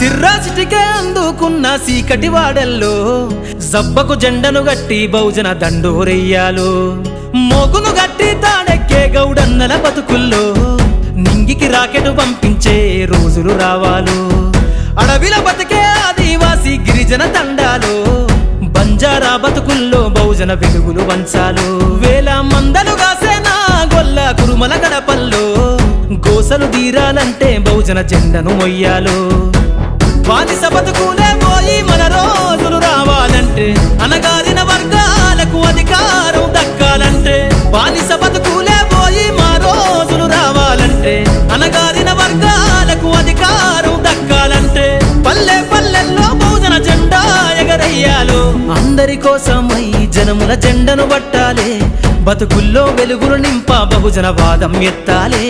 కమ్ముకున్న సీకటి వాడల్లో జబ్బకు జెండను గట్టి బహుజన దండోరెయ్యాలు? మోగును గట్టి తాడెక్కే గౌడన్నల బతుకుల్లో? నింగికి రాకెట్ పంపించే రోజులు రావాలు? అడవిల బతికే ఆదివాసి గిరిజన తండాలు? బంజారా బతుకుల్లో బహుజన వెలుగులు వంచాలు? వేల మందలు కాసేనా గొల్ల కురుమల గడపల్లో? గోసలు తీరాలంటే బహుజన చెండను మొయ్యాలో? బానిస బతుకులే పోయి మన రోజులు రావాలంటే అనగారిన వర్గాలకు అధికారం దక్కాలంటే బానిస బతుకులే పోయి మా రోజులు రావాలంటే అనగారిన వర్గాలకు అధికారం దక్కాలంటే పల్లె పల్లెల్లో బహుజన జెండా ఎగరయ్యాలు. అందరి కోసమై జనముల జెండను పట్టాలే బతుకుల్లో వెలుగులు నింప బహుజన వాదం ఎత్తాలే.